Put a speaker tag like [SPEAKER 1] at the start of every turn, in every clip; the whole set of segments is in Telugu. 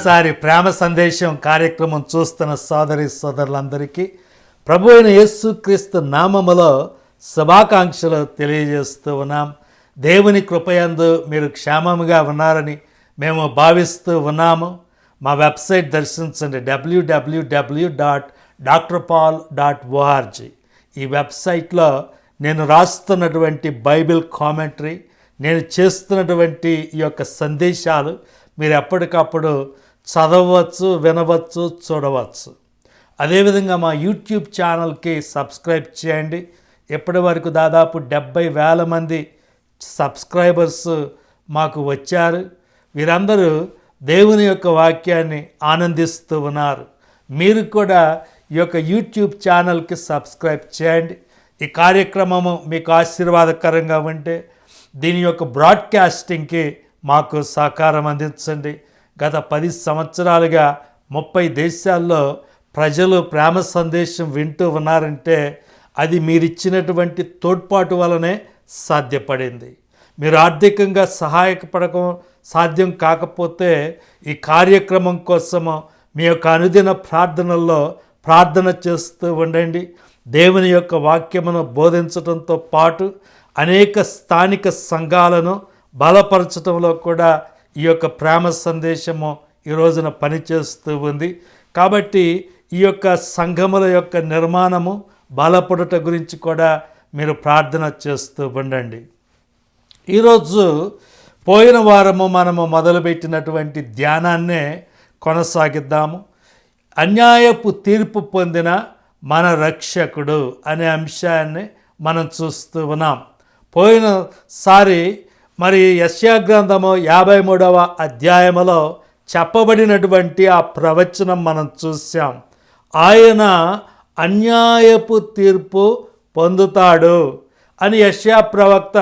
[SPEAKER 1] మరోసారి ప్రేమ సందేశం కార్యక్రమం చూస్తున్న సోదరి సోదరులందరికీ ప్రభు అయిన యేసుక్రీస్తు నామములో శుభాకాంక్షలు తెలియజేస్తూ ఉన్నాం. దేవుని కృపయందు మీరు క్షేమముగా ఉన్నారని మేము భావిస్తూ ఉన్నాము. మా వెబ్సైట్ దర్శించండి. W W W dot doctor Paul dot O R G ఈ వెబ్సైట్లో నేను రాస్తున్నటువంటి బైబిల్ కామెంటరీ నేను చేస్తున్నటువంటి ఈ యొక్క సందేశాలు మీరు ఎప్పటికప్పుడు చదవచ్చు వినవచ్చు చూడవచ్చు. అదేవిధంగా మా యూట్యూబ్ ఛానల్కి సబ్స్క్రైబ్ చేయండి. ఇప్పటి వరకు దాదాపు డెబ్బై వేల మంది సబ్స్క్రైబర్స్ మాకు వచ్చారు. వీరందరూ దేవుని యొక్క వాక్యాన్ని ఆనందిస్తూ ఉన్నారు. మీరు కూడా ఈ యొక్క యూట్యూబ్ ఛానల్కి సబ్స్క్రైబ్ చేయండి. ఈ కార్యక్రమము మీకు ఆశీర్వాదకరంగా ఉంటే దీని యొక్క బ్రాడ్కాస్టింగ్కి మాకు సహకారం అందించండి. గత పది సంవత్సరాలుగా ముప్పై దేశాల్లో ప్రజలు ప్రేమ సందేశం వింటూ ఉన్నారంటే అది మీరిచ్చినటువంటి తోడ్పాటు వలనే సాధ్యపడింది. మీరు ఆర్థికంగా సహాయపడకం సాధ్యం కాకపోతే ఈ కార్యక్రమం కోసము మీ యొక్క అనుదిన ప్రార్థనల్లో ప్రార్థన చేస్తూ ఉండండి. దేవుని యొక్క వాక్యమును బోధించడంతో పాటు అనేక స్థానిక సంఘాలను బలపరచడంలో కూడా ఈ యొక్క ప్రేమ సందేశము ఈ రోజున పనిచేస్తూ ఉంది. కాబట్టి ఈ యొక్క సంఘముల యొక్క నిర్మాణము బలపడుట గురించి కూడా మీరు ప్రార్థన చేస్తూ ఉండండి. ఈరోజు పోయిన వారము మనము మొదలుపెట్టినటువంటి ధ్యానాన్నే కొనసాగిద్దాము. అన్యాయపు తీర్పు పొందిన మన రక్షకుడు అనే అంశాన్ని మనం చూస్తూ ఉన్నాం. పోయినసారి మరి యశ్యాగ్రంథము యాభై మూడవ అధ్యాయములో చెప్పబడినటువంటి ఆ ప్రవచనం మనం చూసాం ఆయన అన్యాయపు తీర్పు పొందుతాడు అని యశ్యా ప్రవక్త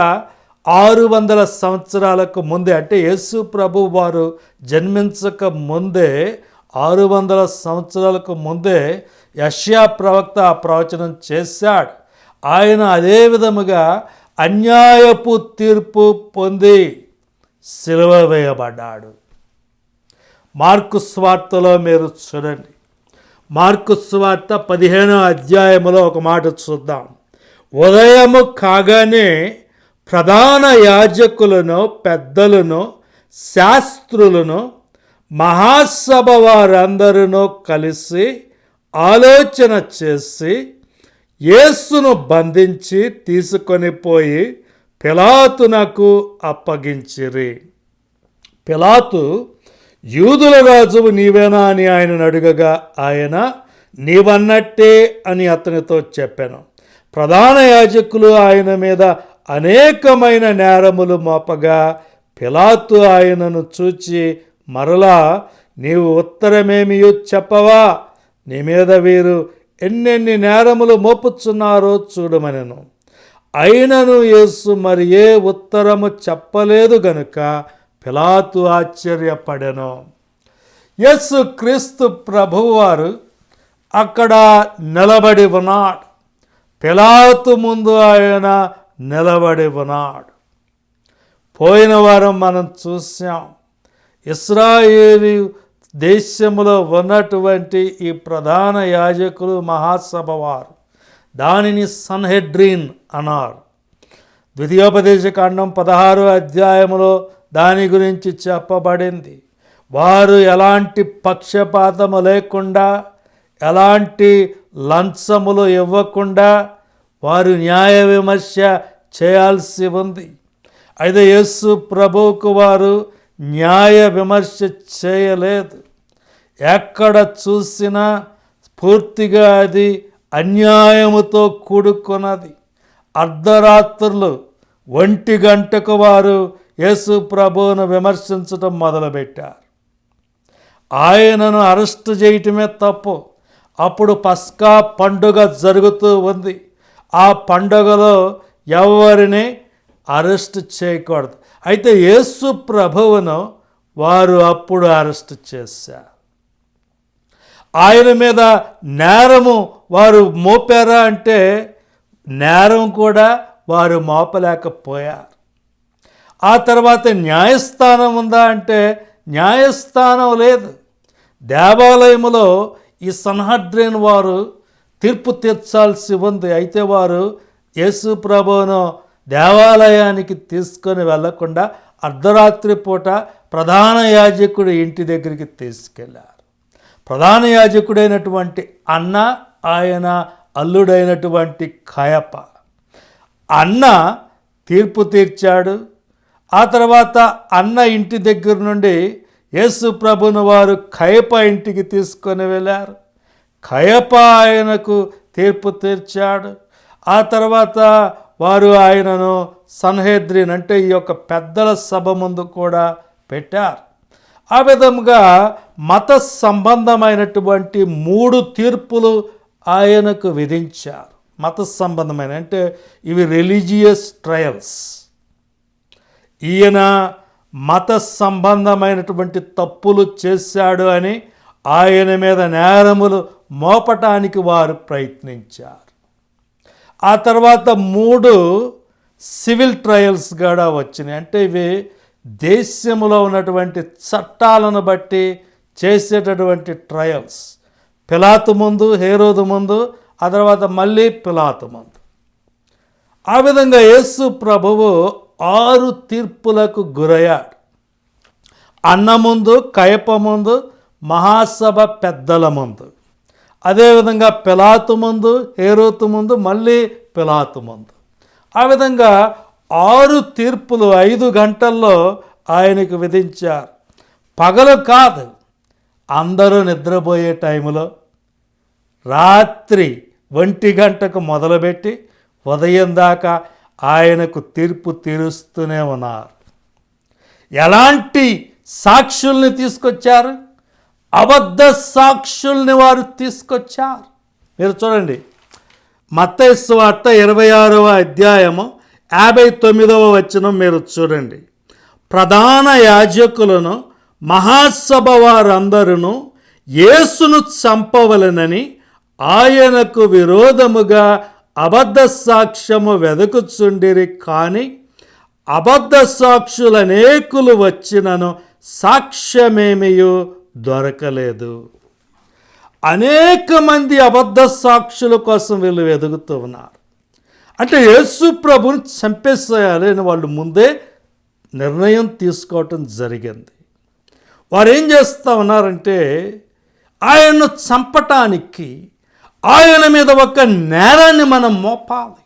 [SPEAKER 1] ఆరు వందల సంవత్సరాలకు ముందే అంటే యేసు ప్రభు వారు జన్మించక ముందే ఆరు వందల సంవత్సరాలకు ముందే యష్యా ప్రవక్త ఆ ప్రవచనం చేశాడు. ఆయన అదే విధముగా అన్యాయపు తీర్పు పొంది సిలువ వేయబడ్డాడు. మార్కు స్వార్తలో మీరు చూడండి. మార్కు స్వార్త పదిహేనో అధ్యాయములో ఒక మాట చూద్దాం. ఉదయము కాగానే ప్రధాన యాజకులను పెద్దలను శాస్త్రులను మహాసభ వారందరూ కలిసి ఆలోచన చేసి యేసును బంధించి తీసుకొని పోయి పిలాతునకు అప్పగించిరి. పిలాతు యూదుల రాజువు నీవేనా? అని ఆయనను అడుగగా ఆయన నీవన్నట్టే అని అతనితో చెప్పాను. ప్రధాన యాజకులు ఆయన మీద అనేకమైన నేరములు మోపగా పిలాతు ఆయనను చూచి మరలా నీవు ఉత్తరమేమియో చెప్పవా? నీ మీద వీరు ఎన్నెన్ని నేరములు మోపుచున్నారో చూడమనెను. అయినను యేసు మరి ఏ ఉత్తరము చెప్పలేదు గనుక పిలాతు ఆశ్చర్యపడెను. యేసు క్రీస్తు ప్రభువారు అక్కడ నిలబడి ఉన్నాడు. పిలాతు ముందు ఆయన నిలబడి ఉన్నాడు. పోయిన వారం మనం చూసాం ఇస్రాయేలీ దేశంలో ఉన్నటువంటి ఈ ప్రధాన యాజకులు మహాసభ వారు. దానిని సన్హెడ్రీన్ అన్నారు. ద్వితీయోపదేశకాండం పదహారు అధ్యాయములో దాని గురించి చెప్పబడింది. వారు ఎలాంటి పక్షపాతము లేకుండా ఎలాంటి లంచములు ఇవ్వకుండా వారు న్యాయ విమర్శ చేయాల్సి ఉంది. అయితే యేసు ప్రభువుకు వారు న్యాయ విమర్శ చేయలేదు. ఎక్కడ చూసినా పూర్తిగా అది అన్యాయముతో కూడుకున్నది. అర్ధరాత్రులు ఒంటి గంటకు వారు యేసు ప్రభువును విమర్శించడం మొదలుపెట్టారు. ఆయనను అరెస్ట్ చేయటమే తప్పు. అప్పుడు పస్కా పండుగ జరుగుతూ ఉంది. ఆ పండుగలో ఎవరిని అరెస్ట్ చేయకూడదు. అయితే యేసు ప్రభువును వారు అప్పుడు అరెస్ట్ చేశారు. ఆయన మీద నేరము వారు మోపారా అంటే నేరం కూడా వారు మోపలేకపోయారు ఆ తర్వాత న్యాయస్థానం ఉందా అంటే న్యాయస్థానం లేదు. దేవాలయములో ఈ సన్హద్రేన్ వారు తీర్పు తీర్చాల్సి ఉంది. అయితే వారు యేసు ప్రభువును దేవాలయానికి తీసుకొని వెళ్ళకుండా అర్ధరాత్రి పూట ప్రధాన యాజకుడు ఇంటి దగ్గరికి తీసుకెళ్ళారు. ప్రధాన యాజకుడైనటువంటి అన్న ఆయన అల్లుడైనటువంటి కయప. అన్న తీర్పు తీర్చాడు. ఆ తర్వాత అన్న ఇంటి దగ్గర నుండి యేసు ప్రభును వారు కయప ఇంటికి తీసుకొని వెళ్ళారు. కయప ఆయనకు తీర్పు తీర్చాడు. ఆ తర్వాత వారు ఆయనను సన్హేద్రిన్ అంటే ఈ యొక్క పెద్దల సభ ముందు కూడా పెట్టారు. ఆ విధముగా మత సంబంధమైనటువంటి మూడు తీర్పులు ఆయనకు విధించారు. మత సంబంధమైన అంటే ఇవి రిలీజియస్ ట్రయల్స్ ఈయన మత సంబంధమైనటువంటి తప్పులు చేశాడు అని ఆయన మీద నేరములు మోపటానికి వారు ప్రయత్నించారు. ఆ తర్వాత మూడు సివిల్ ట్రయల్స్ కూడా వచ్చినాయి. అంటే ఇవి దేశంలో ఉన్నటువంటి చట్టాలను బట్టి చేసేటటువంటి ట్రయల్స్ పిలాతు ముందు హేరోదు ముందు ఆ తర్వాత మళ్ళీ పిలాతు ముందు. ఆ విధంగా యేసు ప్రభువు ఆరు తీర్పులకు గురయ్యాడు. అన్న ముందు కయప ముందు మహాసభ పెద్దల ముందు. అదేవిధంగా పిలాతు ముందు హేరోతు ముందు మళ్ళీ పిలాతు ముందు. ఆ విధంగా ఆరు తీర్పులు ఐదు గంటల్లో ఆయనకు విధించారు. పగలు కాదు అందరూ నిద్రపోయే టైంలో రాత్రి ఒంటి గంటకు మొదలుపెట్టి ఉదయం దాకా ఆయనకు తీర్పు తీరుస్తూనే ఉన్నారు. ఎలాంటి సాక్షుల్ని తీసుకొచ్చారు? అబద్ధ సాక్షుల్ని వారు తీసుకొచ్చారు. మీరు చూడండి మత్తైసు వార్త ఇరవై ఆరవ అధ్యాయము యాభై తొమ్మిదవ వచనం మీరు చూడండి. ప్రధాన యాజకులను మహాసభ వారందరూ యేసును చంపవలనని ఆయనకు విరోధముగా అబద్ధ సాక్ష్యము వెదకుచుండిరి. కానీ అబద్ధ సాక్షులు అనేకులు వచ్చినను సాక్ష్యమేమియో దొరకలేదు. అనేక మంది అబద్ధ సాక్షుల కోసం వీళ్ళు వెదుగుతూ ఉన్నారు. అంటే యేసు ప్రభుని చంపేసేయాలి అని వాళ్ళు ముందే నిర్ణయం తీసుకోవటం జరిగింది. వారు ఏం చేస్తూ ఉన్నారంటే ఆయన్ను చంపటానికి ఆయన మీద ఒక నేరాన్ని మనం మోపాలి.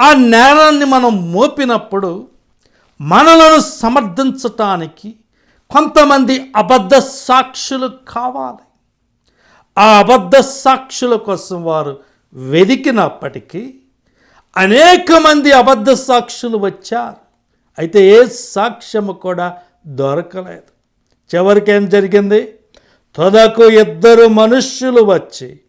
[SPEAKER 1] ఆ నేరాన్ని మనం మోపినప్పుడు మనలను సమర్థించటానికి కొంతమంది అబద్ధ సాక్షులు కావాలి. ఆ అబద్ధ సాక్షుల కోసం వారు వెదికినప్పటికీ అనేక మంది అబద్ధ సాక్షులు వచ్చారు. అయితే ఏ సాక్ష్యము కూడా దొరకలేదు. చివరికి ఏం జరిగింది? తొదకు ఇద్దరు మనుష్యులు వచ్చి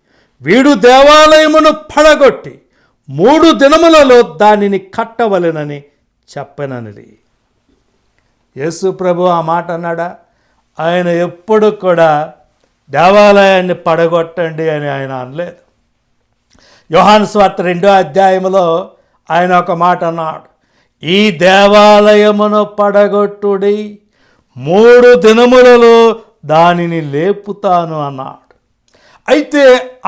[SPEAKER 1] వీడు దేవాలయమును పడగొట్టి మూడు దినములలో దానిని కట్టవలెనని చెప్పననిది. యేసు ప్రభు ఆ మాట అన్నాడా? ఆయన ఎప్పుడు కూడా దేవాలయాన్ని పడగొట్టండి అని ఆయన అనలేదు. యోహాను స్వార్త రెండో అధ్యాయంలో ఆయన ఒక మాట అన్నాడు. ఈ దేవాలయమును పడగొట్టుడి మూడు దినములలో దానిని లేపుతాను అన్నాడు. అయితే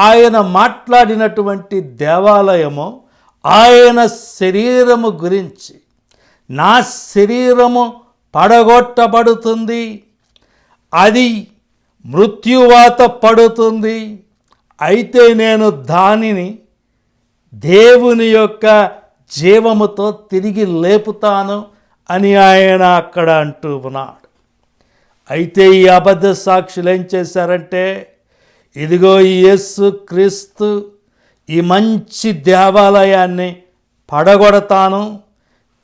[SPEAKER 1] ఆయన మాట్లాడినటువంటి దేవాలయము ఆయన శరీరము గురించి నా శరీరము పడగొట్టబడుతుంది అది మృత్యువాత పడుతుంది అయితే నేను దానిని దేవుని యొక్క జీవముతో తిరిగి లేపుతాను అని ఆయన అక్కడ అంటూ ఉన్నాడు. అయితే ఈ అబద్ధ సాక్షులు ఏం చేశారంటే ఇదిగో ఈ యేసు క్రీస్తు ఈ మంచి దేవాలయాన్ని పడగొడతాను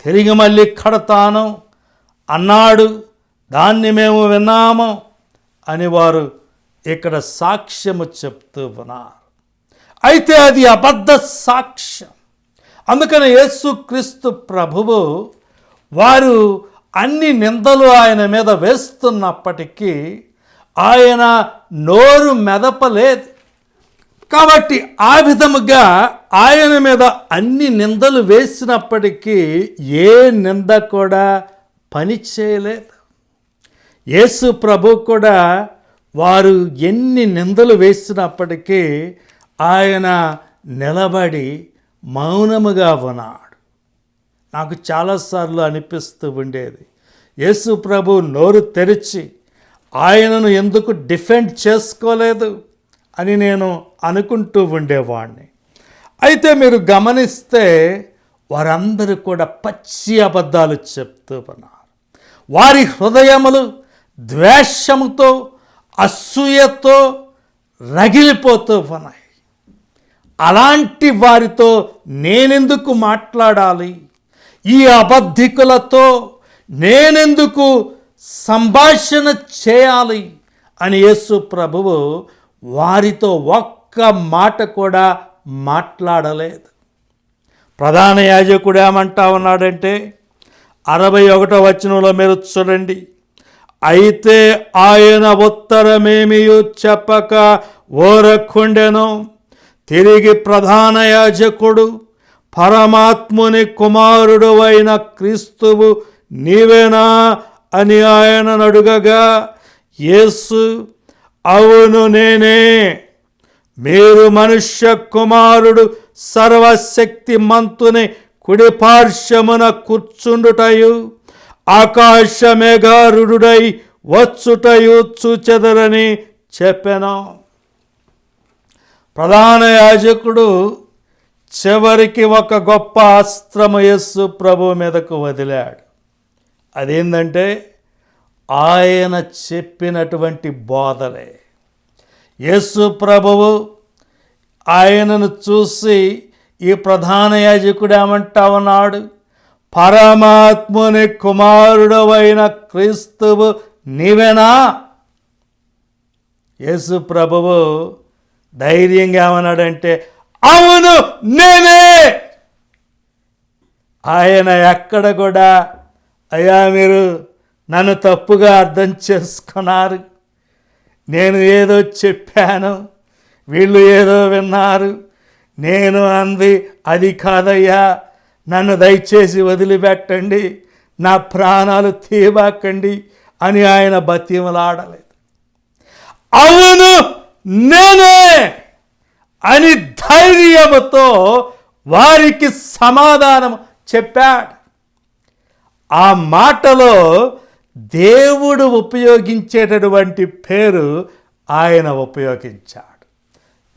[SPEAKER 1] తిరిగి మళ్ళీ కడతాను అన్నాడు దాన్ని మేము విన్నాము అని వారు ఇక్కడ సాక్ష్యము చెప్తూ ఉన్నారు. అయితే అది అబద్ధ సాక్ష్యం. అందుకని యేసుక్రీస్తు ప్రభువు వారు అన్ని నిందలు ఆయన మీద వేస్తున్నప్పటికీ ఆయన నోరు మెదపలేదు. కాబట్టి ఆ విధముగా ఆయన మీద అన్ని నిందలు వేసినప్పటికీ ఏ నింద కూడా పని చేయలేదు. యేసు ప్రభు కూడా వారు ఎన్ని నిందలు వేసినప్పటికీ ఆయన నిలబడి మౌనముగా ఉన్నాడు. నాకు చాలాసార్లు అనిపిస్తూ ఉండేది. యేసు ప్రభు నోరు తెరిచి ఆయనను ఎందుకు డిఫెండ్ చేసుకోలేదు అని నేను అనుకుంటూ ఉండేవాడిని అయితే మీరు గమనిస్తే వారందరూ కూడా పచ్చి అబద్ధాలు చెప్తూ ఉన్నారు. వారి హృదయములు ద్వేషముతో అసూయతో రగిలిపోతూ ఉన్నాయి. అలాంటి వారితో నేనెందుకు మాట్లాడాలి? ఈ అబద్ధికులతో నేనెందుకు సంభాషణ చేయాలి? అని యేసు ప్రభువు వారితో ఒక్క మాట కూడా మాట్లాడలేదు. ప్రధాన యాజకుడు ఏమంటా ఉన్నాడంటే అరవై ఒకటో వచనంలో మీరు చూడండి. అయితే ఆయన ఉత్తరమేమియు చెప్పక ఓరక్కుండెను తిరిగి ప్రధాన యాజకుడు పరమాత్ముని కుమారుడు అయిన క్రీస్తువు నీవేనా అని ఆయనను అడుగగా యేసు అవును నేనే. మీరు మనుష్య కుమారుడు సర్వశక్తి మంతుని కుడిపార్శ్వమున కూర్చుండుటయు ఆకాశమేఘారుడై వచ్చుటయు చూచెదరని చెప్పాను. ప్రధాన యాజకుడు చివరికి ఒక గొప్ప అస్త్రము యస్సు ప్రభు మీదకు వదిలాడు. అదేంటంటే ఆయన చెప్పినటువంటి బోధలే. యేసు ప్రభువు ఆయనను చూసి ఈ ప్రధాన యాజకుడు ఏమంటా ఉన్నాడు? పరమాత్ముని కుమారుడవైన క్రీస్తువు నీవేనా? యేసు ప్రభువు ధైర్యంగా ఏమన్నాడంటే అవును నేనే! ఆయన ఎక్కడ కూడా అయ్యా మీరు నన్ను తప్పుగా అర్థం చేసుకున్నారు. నేను ఏదో చెప్పాను వీళ్ళు ఏదో విన్నారు. నేను అంది అది కాదయ్యా నన్ను దయచేసి వదిలిపెట్టండి నా ప్రాణాలు తీబాకండి అని ఆయన బతిమలాడలేదు. అవును నేనే అని ధైర్యముతో వారికి సమాధానం చెప్పాడు. ఆ మాటలో దేవుడు ఉపయోగించేటటువంటి పేరు ఆయన ఉపయోగించాడు.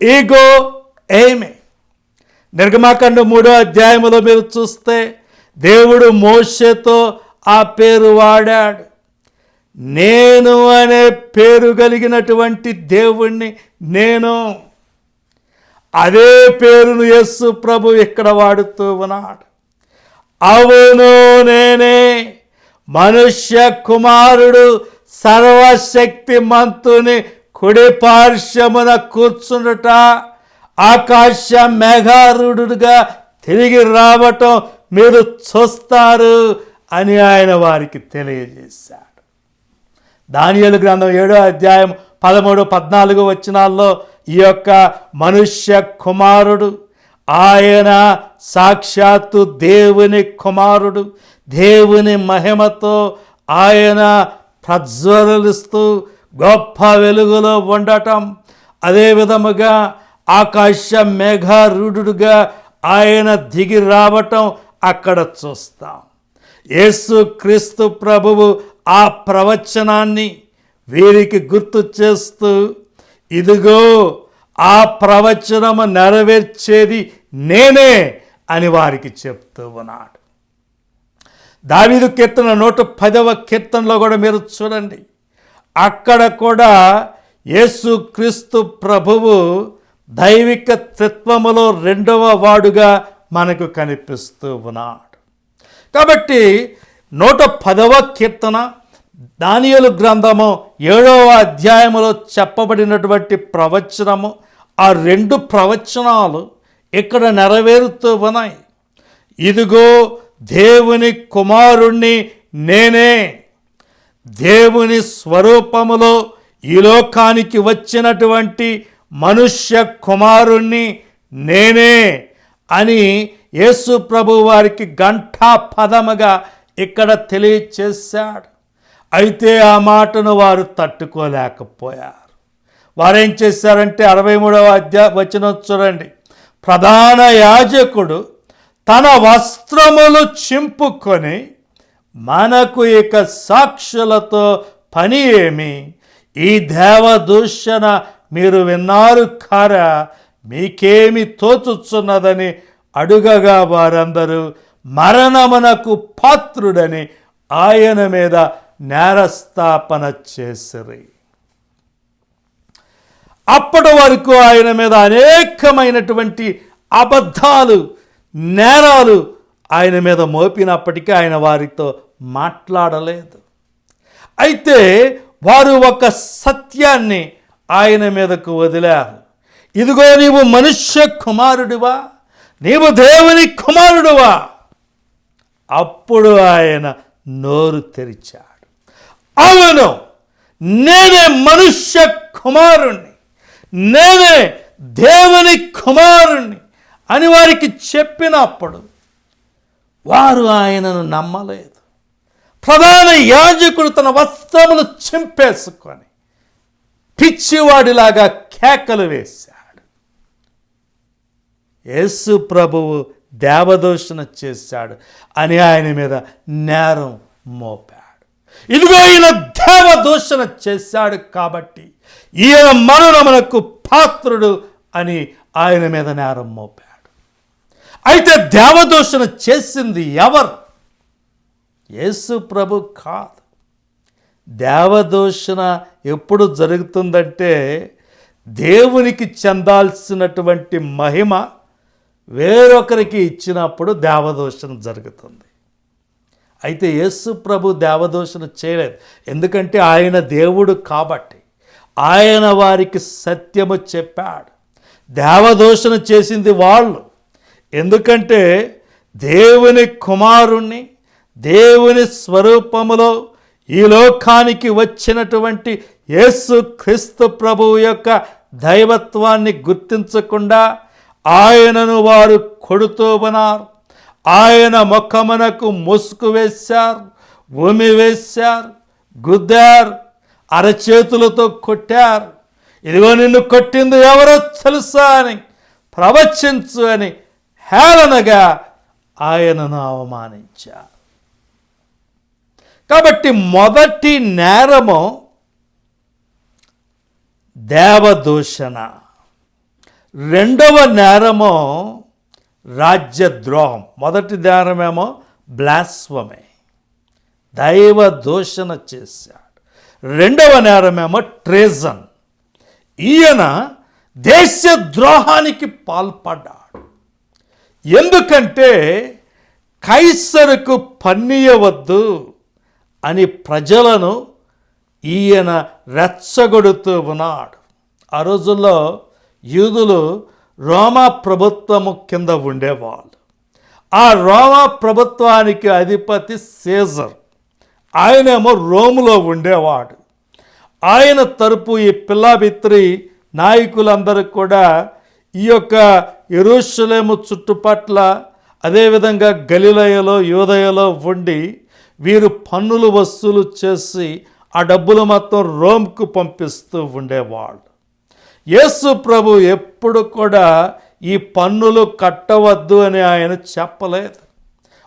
[SPEAKER 1] ఈగో ఏమే నిర్గమాకండ మూడో అధ్యాయములో మీరు చూస్తే దేవుడు మోషతో ఆ పేరు వాడాడు. నేను అనే పేరు కలిగినటువంటి దేవుణ్ణి నేను. అదే పేరును యస్సు ప్రభు ఇక్కడ వాడుతూ ఉన్నాడు. అవును నేనే మనుష్య కుమారుడు సర్వశక్తి మంతుని కుడి పార్శ్వమున కూర్చుండుట ఆకాశ మేఘారుడుగా తిరిగి రావటం మీరు చూస్తారు అని ఆయన వారికి తెలియజేశారు. దానియలు గ్రంథం ఏడో అధ్యాయం పదమూడు పద్నాలుగు వచనాల్లో ఈ యొక్క మనుష్య కుమారుడు ఆయన సాక్షాత్తు దేవుని కుమారుడు దేవుని మహిమతో ఆయన ప్రజ్వలిస్తూ గొప్ప వెలుగులో ఉండటం. అదే విధముగా ఆకాశ మేఘారూఢుడుగా ఆయన దిగి రావటం అక్కడ చూస్తాం. యేసు క్రీస్తు ప్రభువు ఆ ప్రవచనాన్ని వీరికి గుర్తు చేస్తూ ఇదిగో ఆ ప్రవచనము నెరవేర్చేది నేనే అని వారికి చెప్తూ ఉన్నాడు. దావీదు కీర్తన నూట పదవ కీర్తనలో కూడా మీరు చూడండి. అక్కడ కూడా యేసు క్రీస్తు ప్రభువు దైవిక తత్వములో రెండవ వాడుగా మనకు కనిపిస్తూ ఉన్నాడు. కాబట్టి నూట పదవ కీర్తన దానియలు గ్రంథము ఏడవ అధ్యాయములో చెప్పబడినటువంటి ప్రవచనము. ఆ రెండు ప్రవచనాలు ఇక్కడ నెరవేరుతూ ఉన్నాయి. ఇదిగో దేవుని కుమారుణ్ణి నేనే. దేవుని స్వరూపములో ఈ లోకానికి వచ్చినటువంటి మనుష్య కుమారుణ్ణి నేనే అని యేసు ప్రభు వారికి గంటా పదముగా ఇక్కడ తెలియచేశాడు. అయితే ఆ మాటను వారు తట్టుకోలేకపోయారు. వారేం చేశారంటే అరవై మూడవ అధ్యా వచ్చిన చూడండి. ప్రధాన యాజకుడు తన వస్త్రములు చింపుకొని మనకు ఇక సాక్షులతో పని ఏమి? ఈ దేవదూషణ మీరు విన్నారు కారా? మీకేమి తోచుచున్నదని అడుగగా వారందరూ మరణమునకు పాత్రుడని ఆయన మీద నేరస్థాపన చేసిరి. అప్పటి వరకు ఆయన మీద అనేకమైనటువంటి అబద్ధాలు నేరాలు ఆయన మీద మోపినప్పటికీ ఆయన వారితో మాట్లాడలేదు. అయితే వారు ఒక సత్యాన్ని ఆయన మీదకు వదిలారు. ఇదిగో నీవు మనుష్య కుమారుడివా నీవు దేవుని కుమారుడువా అప్పుడు ఆయన నోరు తెరిచాడు. అవును నేనే మనుష్య కుమారుణ్ణి నేనే దేవుని కుమారుణ్ణి అని వారికి చెప్పినప్పుడు వారు ఆయనను నమ్మలేదు. ప్రధాన యాజకుడు తన వస్త్రములు చింపేసుకొని పిచ్చివాడిలాగా కేకలు వేశాడు. యేసు ప్రభువు దేవదూషణ చేశాడు అని ఆయన మీద నేరం మోపాడు. ఇదిగో ఈయన దేవదూషణ చేశాడు కాబట్టి ఈయన మరణమునకు పాత్రుడు అని ఆయన మీద నేరం మోపాడు. అయితే దేవదూషణ చేసింది ఎవరు? యేసు ప్రభు కాదు. దేవదూషణ ఎప్పుడు జరుగుతుందంటే దేవునికి చెందాల్సినటువంటి మహిమ వేరొకరికి ఇచ్చినప్పుడు దేవదోషణ జరుగుతుంది. అయితే యేసు ప్రభు దేవదోషణ చేయలేదు. ఎందుకంటే ఆయన దేవుడు కాబట్టి. ఆయన వారికి సత్యము చెప్పాడు. దేవదోషణ చేసింది వాళ్ళు. ఎందుకంటే దేవుని కుమారుణ్ణి దేవుని స్వరూపములో ఈ లోకానికి వచ్చినటువంటి యేసు క్రీస్తు ప్రభువు యొక్క దైవత్వాన్ని గుర్తించకుండా ఆయనను వారు కొడుతూ ఉన్నారు ఆయన ముఖమునకు ముసుగు వేశారు ఉమి వేశారు గుద్దారు అరచేతులతో కొట్టారు. ఇదిగో నిన్ను కొట్టింది ఎవరో తెలుసా అని ప్రవచించు అని హేళనగా ఆయనను అవమానించారు. కాబట్టి మొదటి నేరము దేవదూషణ. రెండవ నేరము రాజ్యద్రోహం. మొదటి నేరమేమో బ్లాస్వమే. దైవ దూషణ చేశాడు. రెండవ నేరమేమో ట్రేజన్. ఈయన దేశద్రోహానికి పాల్పడ్డాడు. ఎందుకంటే కైసరుకు పన్నీయవద్దు అని ప్రజలను ఈయన రెచ్చగొడుతూ ఉన్నాడు. ఆ రోజుల్లో యూదులు రోమా ప్రభుత్వము కింద ఉండేవాళ్ళు. ఆ రోమా ప్రభుత్వానికి అధిపతి సీజర్. ఆయనేమో రోములో ఉండేవాడు. ఆయన తరపు ఈ పిల్లాభిత్రి నాయకులందరూ కూడా ఈ యొక్క ఎరుషలేము చుట్టుపట్ల అదేవిధంగా గలిలయలో యోదయలో ఉండి వీరు పన్నులు వసూలు చేసి ఆ డబ్బులు మొత్తం రోమ్కు పంపిస్తూ ఉండేవాళ్ళు యేసు ప్రభు ఎప్పుడు కూడా ఈ పన్నులు కట్టవద్దు అని ఆయన చెప్పలేదు.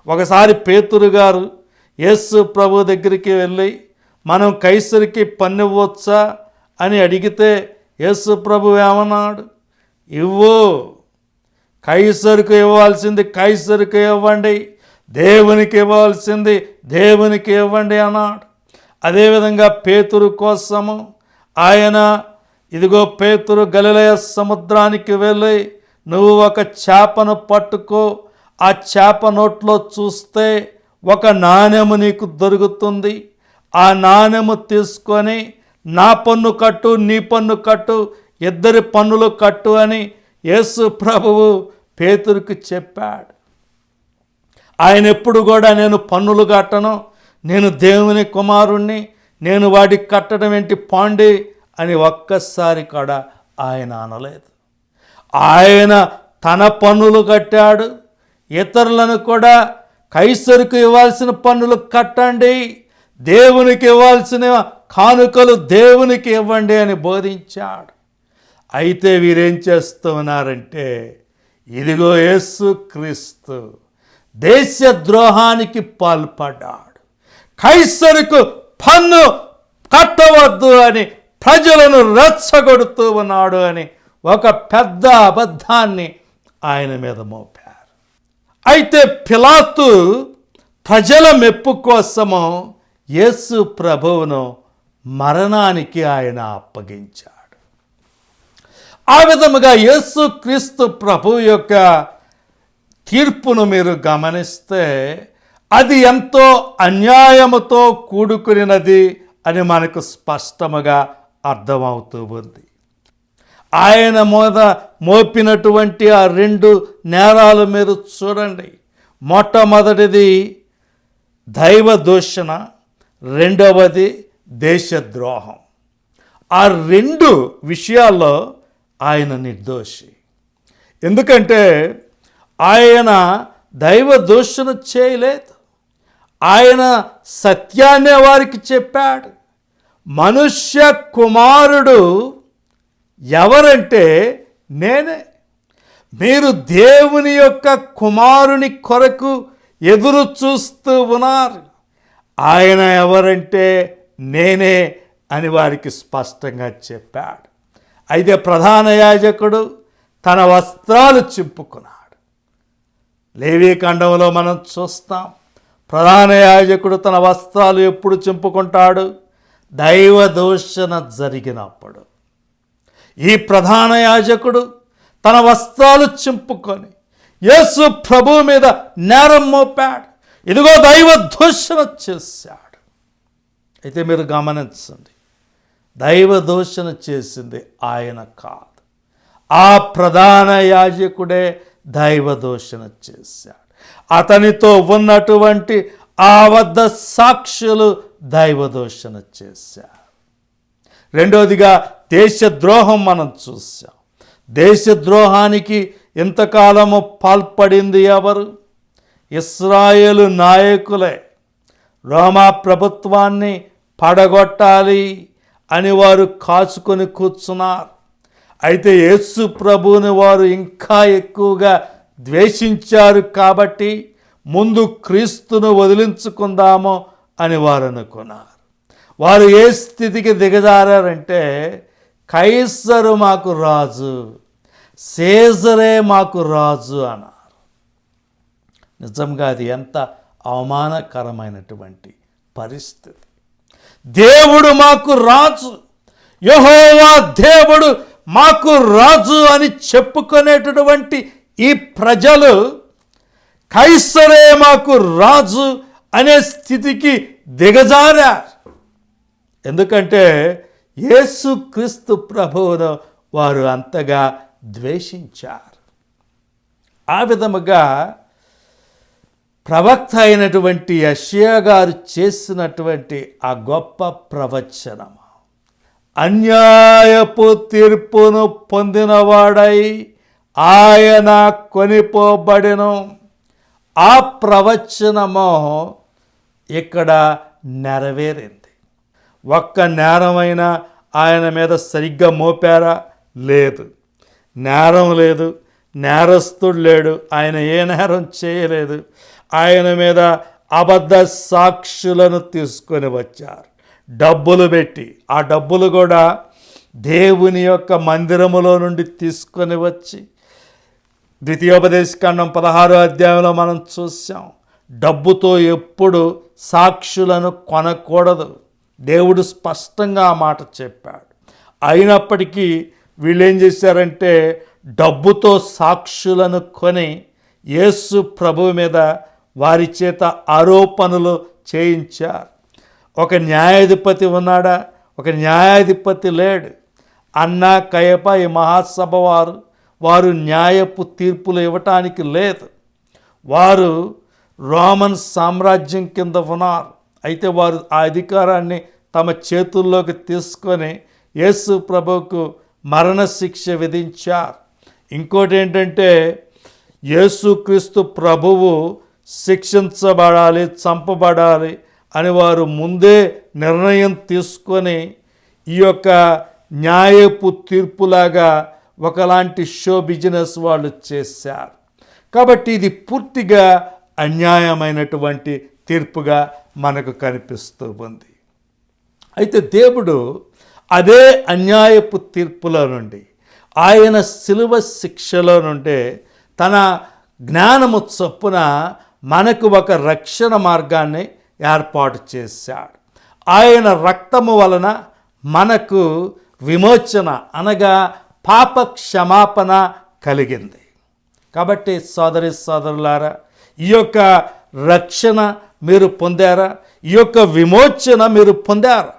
[SPEAKER 1] ఒకసారి పేతురు గారు యేసు ప్రభు దగ్గరికి వెళ్ళి మనం కైసరికి పన్ను ఇవ్వచ్చా అని అడిగితే యేసు ప్రభు ఏమన్నాడు? ఇవ్వు. కైసరుకు ఇవ్వాల్సింది కైసరుకు ఇవ్వండి. దేవునికి ఇవ్వాల్సింది దేవునికి ఇవ్వండి అన్నాడు. అదేవిధంగా పేతురు కోసము ఆయన ఇదిగో పేతురు గలిలయ సముద్రానికి వెళ్ళి నువ్వు ఒక చేపను పట్టుకో. ఆ చేప నోట్లో చూస్తే ఒక నాణెము నీకు దొరుకుతుంది. ఆ నాణెము తీసుకొని నా పన్ను కట్టు నీ పన్ను కట్టు ఇద్దరి పన్నులు కట్టు అని యేసు ప్రభువు పేతురికి చెప్పాడు. ఆయన ఎప్పుడు కూడా నేను పన్నులు కట్టను. నేను దేవుని కుమారుణ్ణి. నేను వాడికి కట్టడం ఏంటి? పాండి అని ఒక్కసారి కూడా ఆయన అనలేదు. ఆయన తన పన్నులు కట్టాడు. ఇతరులను కూడా కైసరుకు ఇవ్వాల్సిన పన్నులు కట్టండి. దేవునికి ఇవ్వాల్సిన కానుకలు దేవునికి ఇవ్వండి అని బోధించాడు. అయితే వీరేం చేస్తున్నారంటే ఇదిగో యేసు క్రీస్తు దేశద్రోహానికి పాల్పడ్డాడు. కైసరుకు పన్ను కట్టవద్దు అని ప్రజలను రెచ్చగొడుతూ ఉన్నాడు అని ఒక పెద్ద అబద్ధాన్ని ఆయన మీద మోపారు. అయితే పిలాతు ప్రజల మెప్పు కోసము యేసు ప్రభువును మరణానికి ఆయన అప్పగించాడు. ఆ విధముగా యేసు క్రీస్తు ప్రభు యొక్క తీర్పును మీరు గమనిస్తే అది ఎంతో అన్యాయముతో కూడుకునినది అని మనకు స్పష్టముగా అర్థమవుతూ ఉంది ఆయన మీద మోపినటువంటి ఆ రెండు నేరాల మీద చూడండి. మొట్టమొదటిది దైవ దూషణ రెండవది దేశద్రోహం. ఆ రెండు విషయాల్లో ఆయన నిర్దోషి. ఎందుకంటే ఆయన దైవ దూషణ చేయలేదు. ఆయన సత్యాన్నే వారికి చెప్పాడు. మనుష్య కుమారుడు ఎవరంటే నేనే. మీరు దేవుని యొక్క కుమారుని కొరకు ఎదురు చూస్తూ ఉన్నారు. ఆయన ఎవరంటే నేనే అని వారికి స్పష్టంగా చెప్పాడు. అయితే ప్రధాన యాజకుడు తన వస్త్రాలు చింపుకున్నాడు. లేవీకాండంలో మనం చూస్తాం. ప్రధాన యాజకుడు తన వస్త్రాలు ఎప్పుడు చింపుకుంటాడు? దైవదూషణ జరిగినప్పుడు. ఈ ప్రధాన యాజకుడు తన వస్త్రాలు చింపుకొని యేసు ప్రభు మీద నేరం మోపాడు. ఇదిగో దైవ దూషణ చేశాడు. అయితే మీరు గమనించండి దైవ దూషణ చేసింది ఆయన కాదు. ఆ ప్రధాన యాజకుడే దైవ దూషణ చేశాడు. అతనితో ఉన్నటువంటి ఆ వద్ద సాక్షులు దైవ చేశా చేశారు. రెండవదిగా దేశద్రోహం మనం చూసాం దేశద్రోహానికి ఇంతకాలము పాల్పడింది ఎవరు? ఇస్రాయేలు నాయకులే. రోమా ప్రభుత్వాన్ని పడగొట్టాలి అని వారు కాచుకొని కూర్చున్నారు. అయితే యేసు ప్రభువుని వారు ఇంకా ఎక్కువగా ద్వేషించారు కాబట్టి ముందు క్రీస్తును వదిలించుకుందాము అని వారు అనుకున్నారు వారు ఏ స్థితికి దిగజారంటే కైసరు మాకు రాజు సేజరే మాకు రాజు అన్నారు. నిజంగా అది ఎంత అవమానకరమైనటువంటి పరిస్థితి. దేవుడు మాకు రాజు యహోవా దేవుడు మాకు రాజు అని చెప్పుకునేటటువంటి ఈ ప్రజలు కైసరే మాకు రాజు అనే స్థితికి దిగజారారు. ఎందుకంటే యేసుక్రీస్తు ప్రభువును వారు అంతగా ద్వేషించారు. ఆ విధముగా ప్రవక్త అయినటువంటి యషియా గారు చేసినటువంటి ఆ గొప్ప ప్రవచనము అన్యాయపు తీర్పును పొందినవాడై ఆయన కొనిపోబడెను. ఆ ప్రవచనము ఇక్కడ నెరవేరింది. ఒక్క నేరమైనా ఆయన మీద సరిగ్గా మోపారా? లేదు. నేరం లేదు. నేరస్తుడు లేడు. ఆయన ఏ నేరం చేయలేదు. ఆయన మీద అబద్ధ సాక్షులను తీసుకొని వచ్చారు. డబ్బులు పెట్టి. ఆ డబ్బులు కూడా దేవుని యొక్క మందిరములో నుండి తీసుకొని వచ్చి ద్వితీయోపదేశకాండం పదహారో అధ్యాయంలో మనం చూసాం డబ్బుతో ఎప్పుడు సాక్షులను కొనకూడదు. దేవుడు స్పష్టంగా ఆ మాట చెప్పాడు. అయినప్పటికీ వీళ్ళేం చేశారంటే డబ్బుతో సాక్షులను కొని యేసు ప్రభు మీద వారి చేత ఆరోపణలు చేయించారు. ఒక న్యాయాధిపతి ఉన్నాడా? ఒక న్యాయాధిపతి లేడు. అన్నా కయప ఈ మహాసభ వారు వారు న్యాయపు తీర్పులు ఇవ్వటానికి లేదు. వారు రోమన్ సామ్రాజ్యం కింద ఉన్నారు. అయితే వారు ఆ అధికారాన్ని తమ చేతుల్లోకి తీసుకొని యేసు ప్రభువుకు మరణశిక్ష విధించారు. ఇంకోటి ఏంటంటే యేసుక్రీస్తు ప్రభువు శిక్షించబడాలి చంపబడాలి అని వారు ముందే నిర్ణయం తీసుకొని ఈ యొక్క న్యాయపు తీర్పులాగా ఒకలాంటి షో బిజినెస్ వాళ్ళు చేశారు. కాబట్టి ఇది పూర్తిగా అన్యాయమైనటువంటి తీర్పుగా మనకు కనిపిస్తూ ఉంది. అయితే దేవుడు అదే అన్యాయపు తీర్పులో నుండి ఆయన శిలువ శిక్షలో నుండి తన జ్ఞానము చొప్పున మనకు ఒక రక్షణ మార్గాన్ని ఏర్పాటు చేశాడు. ఆయన రక్తము వలన మనకు విమోచన అనగా పాప క్షమాపణ కలిగింది. కాబట్టి సోదరి సోదరులారా ఈ యొక్క రక్షణ మీరు పొందారా? ఈ యొక్క విమోచన మీరు పొందారా?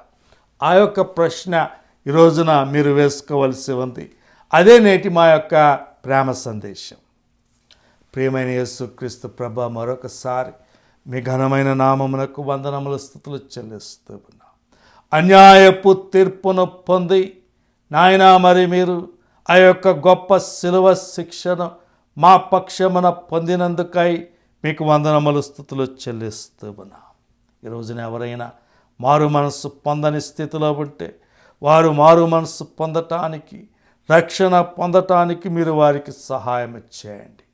[SPEAKER 1] ఆ యొక్క ప్రశ్న ఈ రోజున మీరు వేసుకోవలసి ఉంది. అదే నేటి మా యొక్క ప్రేమ సందేశం. ప్రియమైన యేసుక్రీస్తు ప్రభ మరొకసారి మీ ఘనమైన నామమునకు వందనముల స్థుతులు చెల్లిస్తూ ఉన్నాం. అన్యాయపు తీర్పును పొంది నాయన మరి మీరు ఆ యొక్క గొప్ప శిలువ శిక్షను మా పక్షమున పొందినందుకై మీకు వందనములు స్థుతులు చెల్లిస్తున్నా ఈరోజున ఈ ఎవరైనా మారు మనస్సు పొందని స్థితిలో ఉంటే వారు మారు మనస్సు పొందటానికి రక్షణ పొందటానికి మీరు వారికి సహాయం చేయండి.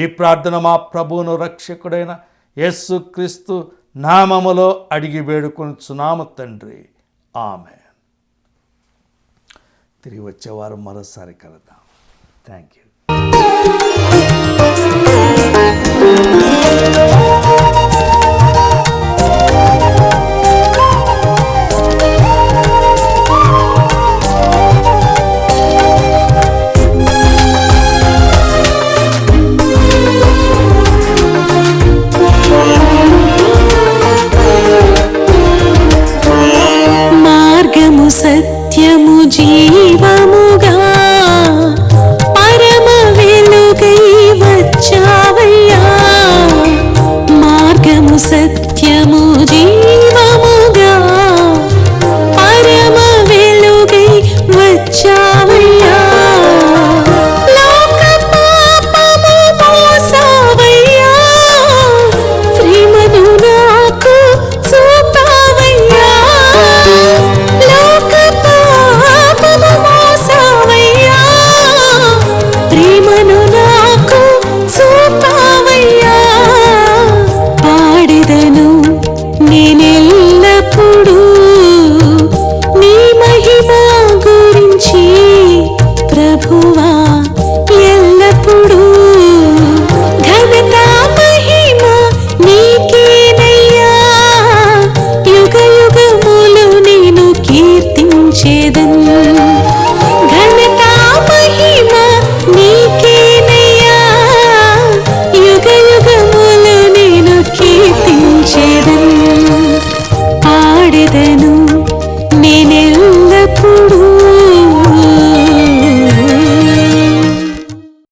[SPEAKER 1] ఈ ప్రార్థన మా ప్రభువును రక్షకుడైన యేసుక్రీస్తు నామములో అడిగి వేడుకొనుచున్నాము తండ్రి. ఆమె తిరిగి వచ్చేవారు మరోసారి కలుద్దాం. Thank you.
[SPEAKER 2] సత్యము జీవము